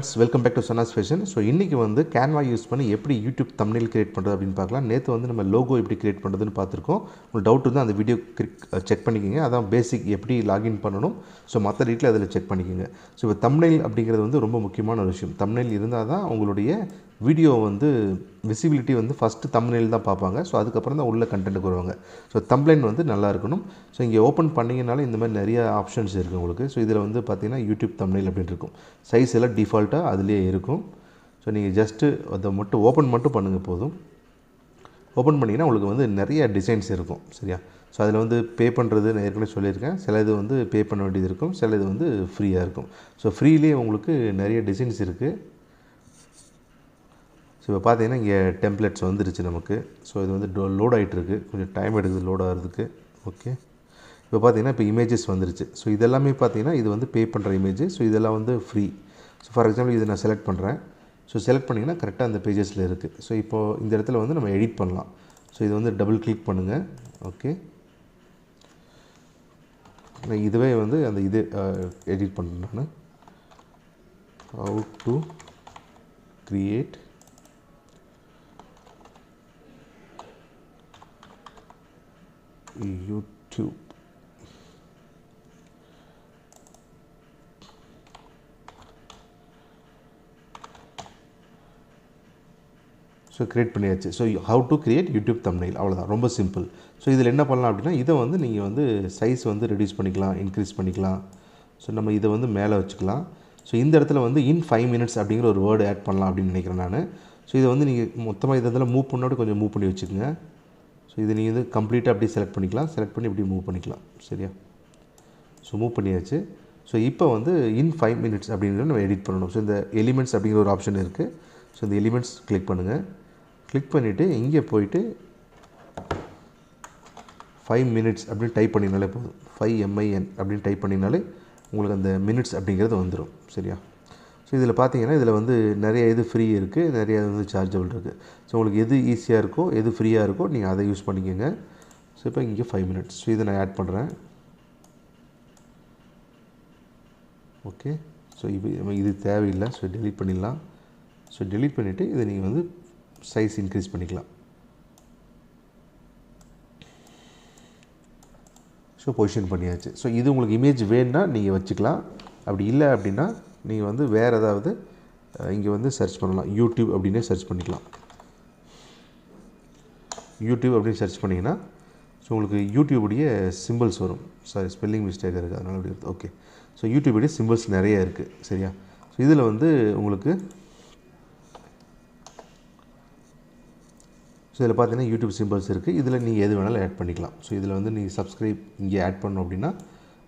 Friends welcome back to Sana's fashion so இன்றைக்கி வந்து Canva use பண்ணி எப்படி யூடியூப் தமிழில் கிரியேட் பண்ணுறது அப்படின்னு பார்க்கலாம். நேற்று வந்து நம்ம லோகோ எப்படி கிரியேட் பண்ணுறதுன்னு பார்த்துருக்கோம். உங்களுக்கு டவுட் இருந்தால் அந்த வீடியோ செக் பண்ணிக்கோங்க. அதான் பேசிக் எப்படி லாகின் பண்ணணும். ஸோ மற்ற டீட்டில் அதில் செக் பண்ணிக்கோங்க. ஸோ இப்போ தமிழில் அப்படிங்கிறது வந்து ரொம்ப முக்கியமான ஒரு விஷயம். தமிழில் இருந்தால் தான் உங்களுடைய வீடியோ வந்து விசிபிலிட்டி வந்து ஃபஸ்ட்டு தம்ப்நெயில் தான் பார்ப்பாங்க. ஸோ அதுக்கப்புறம் தான் உள்ள கண்டென்ட்டுக்கு வருவாங்க ஸோ தம்ப்ளைன் வந்து நல்லா இருக்கணும். ஸோ இங்கே ஓப்பன் பண்ணிங்கனால இந்த மாதிரி நிறைய ஆப்ஷன்ஸ் இருக்குது உங்களுக்கு. ஸோ இதில் வந்து பார்த்தீங்கன்னா யூடியூப் தம்ப்நெயில் அப்படின்னு இருக்கும். சைஸ் எல்லாம் டிஃபால்ட்டாக அதுலேயே இருக்கும். ஸோ நீங்கள் ஜஸ்ட்டு அதை மட்டும் ஓப்பன் மட்டும் பண்ணுங்கள் போதும். ஓப்பன் பண்ணிங்கன்னா உங்களுக்கு வந்து நிறைய டிசைன்ஸ் இருக்கும். சரியா? ஸோ அதில் வந்து பே பண்ணுறது நான் ஏற்கனவே சொல்லியிருக்கேன். சில இது வந்து பே பண்ண வேண்டியது இருக்கும். சில இது வந்து ஃப்ரீயாக இருக்கும். ஸோ ஃப்ரீலேயே உங்களுக்கு நிறைய டிசைன்ஸ் இருக்குது இப்போ பார்த்தீங்கன்னா இங்கே டெம்ப்ளெட்ஸ் வந்துருச்சு நமக்கு. ஸோ இது வந்து டோ லோட் ஆகிட்டுருக்கு கொஞ்சம் டைம் எடுக்குது லோட் ஆகிறதுக்கு. ஓகே இப்போ பார்த்தீங்கன்னா இப்போ இமேஜஸ் வந்துருச்சு. ஸோ இதெல்லாமே பார்த்தீங்கன்னா இது வந்து பே பண்ணுற இமேஜ் ஸோ இதெல்லாம் வந்து ஃப்ரீ ஸோ ஃபார் எக்ஸாம்பிள் இதை நான் செலக்ட் பண்ணுறேன் ஸோ செலக்ட் பண்ணிங்கன்னா கரெக்டாக அந்த பேஜஸில் இருக்குது ஸோ இப்போது இந்த இடத்துல வந்து நம்ம எடிட் பண்ணலாம். ஸோ இது வந்து டபுள் கிளிக் பண்ணுங்கள் ஓகே நான் இதுவே வந்து அந்த இது எடிட் பண்ணுறேன் நான். How to create YouTube so create பண்ணியாச்சு. So how to create YouTube thumbnail அவ்வளோதான் ரொம்ப சிம்பிள் ஸோ இதில் என்ன பண்ணலாம் அப்படின்னா இதை வந்து நீங்கள் வந்து சைஸ் வந்து ரெடியூஸ் பண்ணிக்கலாம் இன்க்ரீஸ் பண்ணிக்கலாம். ஸோ நம்ம இதை வந்து மேலே வச்சுக்கலாம். ஸோ இந்த இடத்துல வந்து இன் ஃபைவ் மினிட்ஸ் அப்படிங்கிற ஒரு வேர்டு ஆட் பண்ணலாம் அப்படின்னு நினைக்கிறேன் நான். ஸோ இதை வந்து நீங்கள் மொத்தமாக இதை இதில் மூவ் பண்ணோட கொஞ்சம் மூவ் பண்ணி வச்சுக்கோங்க. ஸோ இது நீங்கள் வந்து கம்ப்ளீட்டாக அப்படியே செலக்ட் பண்ணிக்கலாம். செலக்ட் பண்ணி இப்படி மூவ் பண்ணிக்கலாம். சரியா? ஸோ மூவ் பண்ணியாச்சு. ஸோ இப்போ வந்து இன் ஃபைவ் மினிட்ஸ் அப்படிங்கிறத நம்ம எடிட் பண்ணணும். ஸோ இந்த எலிமெண்ட்ஸ் அப்படிங்கிற ஒரு ஆப்ஷன் இருக்குது ஸோ இந்த எலிமெண்ட்ஸ் கிளிக் பண்ணுங்கள் கிளிக் பண்ணிவிட்டு இங்கே போயிட்டு ஃபைவ் மினிட்ஸ் அப்படின்னு டைப் பண்ணினாலே போதும். ஃபைவ் எம்ஐஎன் அப்படின்னு டைப் பண்ணினாலே உங்களுக்கு அந்த மினிட்ஸ் அப்படிங்கிறது வந்துடும் சரியா? ஸோ இதில் பார்த்தீங்கன்னா இதில் வந்து நிறைய இது ஃப்ரீ இருக்குது நிறைய வந்து சார்ஜபிள் இருக்குது ஸோ உங்களுக்கு எது ஈஸியாக இருக்கோ எது ஃப்ரீயாக இருக்கோ நீங்கள் அதை யூஸ் பண்ணிக்கோங்க. ஸோ இப்போ இங்கே ஃபைவ் மினிட்ஸ் ஸோ இதை நான் ஆட் பண்ணுறேன் ஓகே ஸோ இது இது தேவையில்லை. ஸோ டெலிட் பண்ணிடலாம். ஸோ டெலிட் பண்ணிவிட்டு இதை நீங்கள் வந்து சைஸ் இன்க்ரீஸ் பண்ணிக்கலாம். ஸோ பொசிஷன் பண்ணியாச்சு. ஸோ இது உங்களுக்கு இமேஜ் வேணுன்னா நீங்கள் வச்சுக்கலாம். அப்படி இல்லை அப்படின்னா நீங்கள் வந்து வேறு ஏதாவது இங்கே வந்து சர்ச் பண்ணலாம். யூடியூப் அப்படின்னே சர்ச் பண்ணிக்கலாம். யூடியூப் அப்படின்னு சர்ச் பண்ணிங்கன்னா ஸோ உங்களுக்கு யூடியூபுடைய சிம்பிள்ஸ் வரும். சாரி ஸ்பெல்லிங் மிஸ்டேக் இருக்குது அதனால் அப்படி இருக்குது ஓகே ஸோ யூடியூபுடைய சிம்பிள்ஸ் நிறைய இருக்குது சரியா? ஸோ இதில் வந்து உங்களுக்கு ஸோ இதில் பார்த்தீங்கன்னா யூடியூப் சிம்பிள்ஸ் இருக்குது இதில் நீங்கள் எது வேணாலும் ஆட் பண்ணிக்கலாம். ஸோ இதில் வந்து நீங்கள் சப்ஸ்கிரைப் இங்கே ஆட் பண்ணோம் அப்படின்னா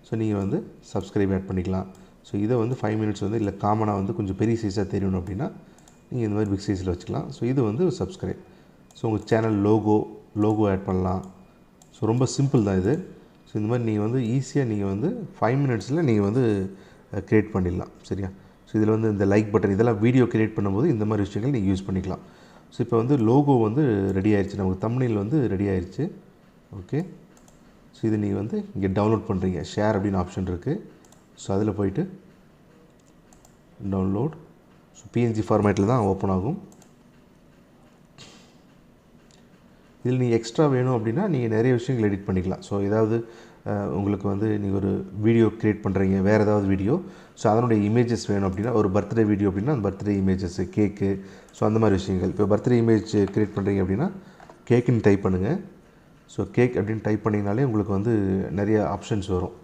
ஸோ நீங்கள் வந்து சப்ஸ்கிரைப் ஆட் பண்ணிக்கலாம். ஸோ இதை வந்து ஃபைவ் மினிட்ஸ் வந்து இல்லை காமனாக வந்து கொஞ்சம் பெரிய சைஸாக தெரியணும் அப்படின்னா நீங்கள் இந்த மாதிரி பிக் சைஸில் வச்சுக்கலாம். ஸோ இது வந்து சப்ஸ்கிரைப் ஸோ உங்கள் சேனல் லோகோ லோகோ ஆட் பண்ணலாம். ஸோ ரொம்ப சிம்பிள் தான் இது. ஸோ இந்த மாதிரி நீங்கள் வந்து ஈஸியாக நீங்கள் வந்து ஃபைவ் மினிட்ஸில் நீங்கள் வந்து க்ரியேட் பண்ணிடலாம். சரியா? ஸோ இதில் வந்து இந்த லைக் பட்டன் இதெல்லாம் வீடியோ க்ரியேட் பண்ணும்போது இந்த மாதிரி விஷயங்கள் நீங்கள் யூஸ் பண்ணிக்கலாம். ஸோ இப்போ வந்து லோகோ வந்து ரெடி ஆயிடுச்சு நமக்கு தமிழில் வந்து ரெடி ஆயிடுச்சு ஓகே ஸோ இது நீங்கள் வந்து இங்கே டவுன்லோட் பண்ணுறீங்க ஷேர் அப்படின்னு ஆப்ஷன் இருக்குது ஸோ அதில் போயிட்டு டவுன்லோட் ஸோ பிஎன்ஜி ஃபார்மேட்டில் தான் ஓப்பன் ஆகும். இதில் நீங்கள் எக்ஸ்ட்ரா வேணும் அப்படின்னா நீங்கள் நிறைய விஷயங்கள் எடிட் பண்ணிக்கலாம். ஸோ ஏதாவது உங்களுக்கு வந்து நீங்கள் ஒரு வீடியோ க்ரியேட் பண்ணுறீங்க வேறு ஏதாவது வீடியோ ஸோ அதனுடைய இமேஜஸ் வேணும் அப்படின்னா ஒரு பர்த்டே வீடியோ அப்படின்னா அந்த பர்த்டே இமேஜஸ் கேக்கு ஸோ அந்த மாதிரி விஷயங்கள். இப்போ பர்த்டே இமேஜ் க்ரியேட் பண்ணுறீங்க அப்படின்னா கேக்குன்னு டைப் பண்ணுங்கள் ஸோ கேக் அப்படின்னு டைப் பண்ணிங்கனாலே உங்களுக்கு வந்து நிறைய ஆப்ஷன்ஸ் வரும்.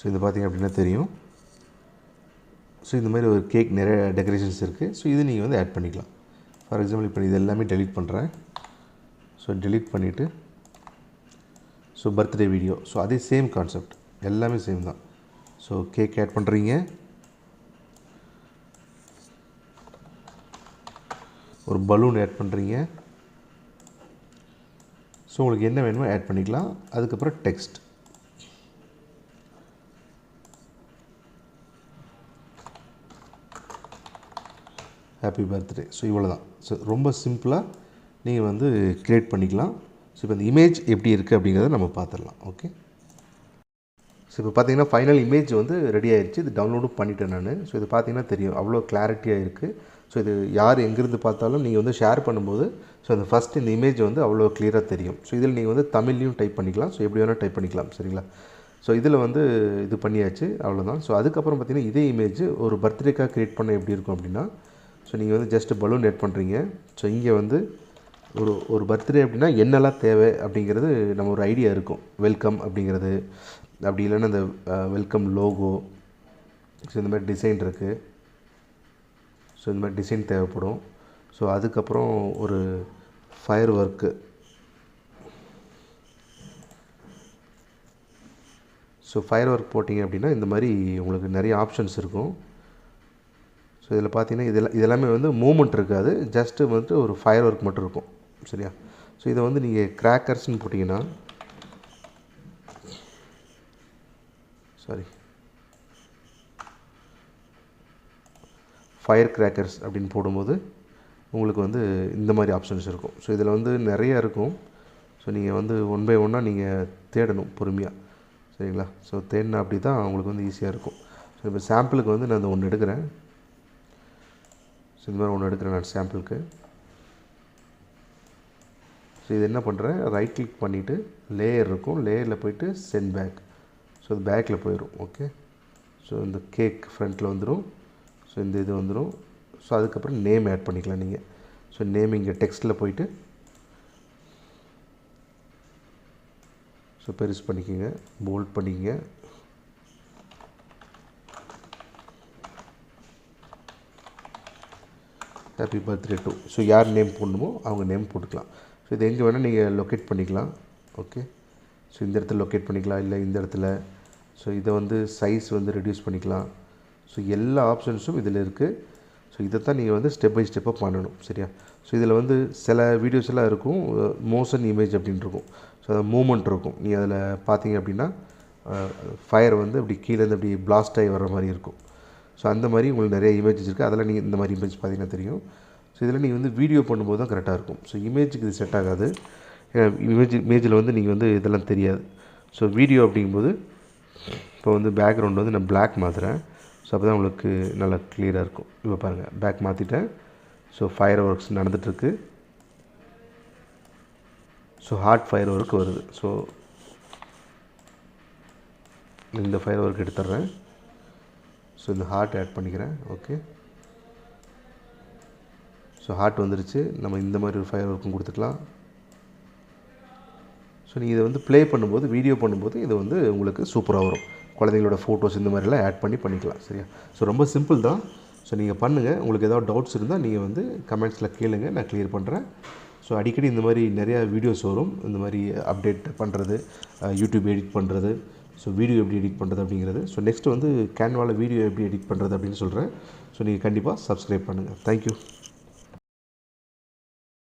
ஸோ இது பார்த்திங்க அப்படின்னா தெரியும். ஸோ இந்த மாதிரி ஒரு கேக் நிறைய டெக்கரேஷன்ஸ் இருக்குது ஸோ இது நீங்கள் வந்து ஆட் பண்ணிக்கலாம். ஃபார் எக்ஸாம்பிள் இப்போ இது எல்லாமே டெலிட் பண்ணுறேன் ஸோ டெலிட் பண்ணிவிட்டு ஸோ பர்த்டே வீடியோ ஸோ அதே சேம் கான்செப்ட் எல்லாமே சேம் தான். ஸோ கேக் ஆட் பண்ணுறீங்க ஒரு பலூன் ஆட் பண்ணுறீங்க ஸோ உங்களுக்கு என்ன வேணுமோ ஆட் பண்ணிக்கலாம். அதுக்கப்புறம் டெக்ஸ்ட் ஹாப்பி பர்த்டே ஸோ இவ்வளோ தான் ஸோ ரொம்ப சிம்பிளாக நீங்கள் வந்து க்ரியேட் பண்ணிக்கலாம். ஸோ இப்போ இந்த இமேஜ் எப்படி இருக்குது அப்படிங்கிறத நம்ம பார்த்துடலாம். ஓகே ஸோ இப்போ பார்த்தீங்கன்னா ஃபைனல் இமேஜ் வந்து ரெடி ஆயிடுச்சு இது டவுன்லோடும் பண்ணிட்டேன் நான். ஸோ இது பார்த்தீங்கன்னா தெரியும். அவ்வளோ கிளாரிட்டியாக இருக்குது ஸோ இது யார் எங்கேருந்து பார்த்தாலும் நீங்கள் வந்து ஷேர் பண்ணும்போது ஸோ அந்த ஃபஸ்ட் இந்த இமேஜ் வந்து அவ்வளோ கிளியராக தெரியும். ஸோ இதில் நீங்கள் வந்து தமிழ்லையும் டைப் பண்ணிக்கலாம். ஸோ எப்படி வேணால் டைப் பண்ணிக்கலாம். சரிங்களா? ஸோ இதில் வந்து இது பண்ணியாச்சு. அவ்வளோதான் ஸோ அதுக்கப்புறம் பார்த்தீங்கன்னா இதே இமேஜ் ஒரு பர்த்டேக்காக க்ரியேட் பண்ண எப்படி இருக்கும் அப்படின்னா ஸோ நீங்கள் வந்து ஜஸ்ட்டு பலூன் ஆட் பண்ணுறீங்க ஸோ இங்கே வந்து ஒரு ஒரு பர்த்டே அப்படின்னா என்னெல்லாம் தேவை அப்படிங்கிறது நம்ம ஒரு ஐடியா இருக்கும். வெல்கம் அப்படிங்கிறது. அப்படி இல்லைன்னா அந்த வெல்கம் லோகோ ஸோ இந்த மாதிரி டிசைன் இருக்குது ஸோ இந்த மாதிரி டிசைன் தேவைப்படும். ஸோ அதுக்கப்புறம் ஒரு fire work so fire work போட்டிங்க அப்படின்னா இந்த மாதிரி உங்களுக்கு நிறைய ஆப்ஷன்ஸ் இருக்கும். ஸோ இதில் பார்த்தீங்கன்னா இதெல்லாம் இதெல்லாமே வந்து மூமெண்ட் இருக்காது. ஜஸ்ட்டு வந்துட்டு ஒரு ஃபயர் ஒர்க் மட்டும் இருக்கும். சரியா? ஸோ இதை வந்து நீங்கள் கிராக்கர்ஸ்னு போட்டிங்கன்னா சாரி ஃபயர் கிராக்கர்ஸ் அப்படின்னு போடும்போது உங்களுக்கு வந்து இந்த மாதிரி ஆப்ஷன்ஸ் இருக்கும். ஸோ இதில் வந்து நிறையா இருக்கும். ஸோ நீங்கள் வந்து ஒன் பை ஒன்னாக நீங்கள் தேடணும் பொறுமையாக சரிங்களா? ஸோ தேடினா அப்படி தான் உங்களுக்கு வந்து ஈஸியாக இருக்கும். ஸோ இப்போ சாம்பிளுக்கு வந்து நான் இந்த ஒன்று எடுக்கிறேன். ஸோ இந்த மாதிரி ஒன்று எடுக்கிறேன் நான் சாம்பிளுக்கு ஸோ இது என்ன பண்ணுறேன் ரைட் கிளிக் பண்ணிவிட்டு லேயர் இருக்கும். லேயரில் போயிட்டு சென்ட் பேக் ஸோ அது பேக்கில் போயிடும் ஓகே ஸோ இந்த கேக் ஃப்ரண்ட்டில் வந்துடும் ஸோ இந்த இது வந்துடும் ஸோ அதுக்கப்புறம் நேம் ஆட் பண்ணிக்கலாம் நீங்கள் ஸோ நேம் இங்கே டெக்ஸ்ட்டில் போயிட்டு. ஸோ பெருசு பண்ணிக்கோங்க. போல்ட் பண்ணிக்கங்க. ஹாப்பி பர்த்டே டூ ஸோ யார் நேம் போடணுமோ அவங்க நேம் போட்டுக்கலாம். ஸோ இது எங்கே வேணால் நீங்கள் லொக்கேட் பண்ணிக்கலாம். ஓகே ஸோ இந்த இடத்துல லொக்கேட் பண்ணிக்கலாம் இல்லை இந்த இடத்துல. ஸோ இதை வந்து சைஸ் வந்து ரெடியூஸ் பண்ணிக்கலாம். ஸோ எல்லா ஆப்ஷன்ஸும் இதில் இருக்குது ஸோ இதை தான் நீங்கள் வந்து ஸ்டெப் பை ஸ்டெப்பாக பண்ணணும். சரியா? ஸோ இதில் வந்து சில வீடியோஸ் எல்லாம் இருக்கும். மோஷன் இமேஜ் அப்படின்னு இருக்கும். ஸோ அது மூமெண்ட் இருக்கும். நீ அதில் பார்த்தீங்க அப்படின்னா ஃபயர் வந்து அப்படி கீழேருந்து அப்படி பிளாஸ்ட் ஆகி வர மாதிரி இருக்கும். ஸோ அந்த மாதிரி உங்களுக்கு நிறைய இமேஜஸ் இருக்குது அதெல்லாம் நீங்கள் இந்த மாதிரி இமேஜ் பார்த்தீங்கன்னா தெரியும். ஸோ இதில் நீங்கள் வந்து வீடியோ பண்ணும்போது தான் கரெக்டாக இருக்கும். ஸோ இமேஜுக்கு இது செட் ஆகாது. இமேஜ் இமேஜில் வந்து நீங்கள் வந்து இதெல்லாம் தெரியாது. ஸோ வீடியோ அப்படிங்கும்போது இப்போ வந்து பேக்ரவுண்ட் வந்து நான் பிளாக் மாற்றுறேன் ஸோ அப்போ தான் உங்களுக்கு நல்லா கிளியராக இருக்கும். இப்போ பாருங்கள் பேக் மாற்றிட்டேன் ஸோ ஃபயர் ஒர்க்ஸ் நடந்துகிட்ருக்கு ஸோ ஹார்ட் ஃபயர் ஒர்க் வருது. ஸோ இந்த ஃபயர் ஒர்க் எடுத்துட்றேன். ஸோ இந்த ஹார்ட் ஆட் பண்ணிக்கிறேன். ஓகே ஸோ ஹார்ட் வந்துருச்சு. நம்ம இந்த மாதிரி ஒரு ஃபயர் ஒர்க்கும் கொடுத்துக்கலாம். ஸோ நீங்கள் இதை வந்து ப்ளே பண்ணும்போது வீடியோ பண்ணும்போது இது வந்து உங்களுக்கு சூப்பராக வரும். குழந்தைங்களோட ஃபோட்டோஸ் இந்த மாதிரிலாம் ஆட் பண்ணி பண்ணிக்கலாம். சரியா? ஸோ ரொம்ப சிம்பிள் தான். ஸோ நீங்கள் பண்ணுங்கள் உங்களுக்கு ஏதாவது டவுட்ஸ் இருந்தால் நீங்கள் வந்து கமெண்ட்ஸில் கேளுங்க. நான் க்ளியர் பண்ணுறேன் ஸோ அடிக்கடி இந்த மாதிரி நிறையா வீடியோஸ் வரும். இந்த மாதிரி அப்டேட் பண்ணுறது யூடியூப் எடிட் பண்ணுறது ஸோ வீடியோ எப்படி எடிட் பண்ணுறது அப்படிங்கிறது. ஸோ நெக்ஸ்ட் வந்து கேன்வாவில் வீடியோ எப்படி எடிட் பண்ணுறது அப்படின்னு சொல்கிறேன் ஸோ நீங்கள் கண்டிப்பாக சப்ஸ்கிரைப் பண்ணுங்கள் தேங்க்யூ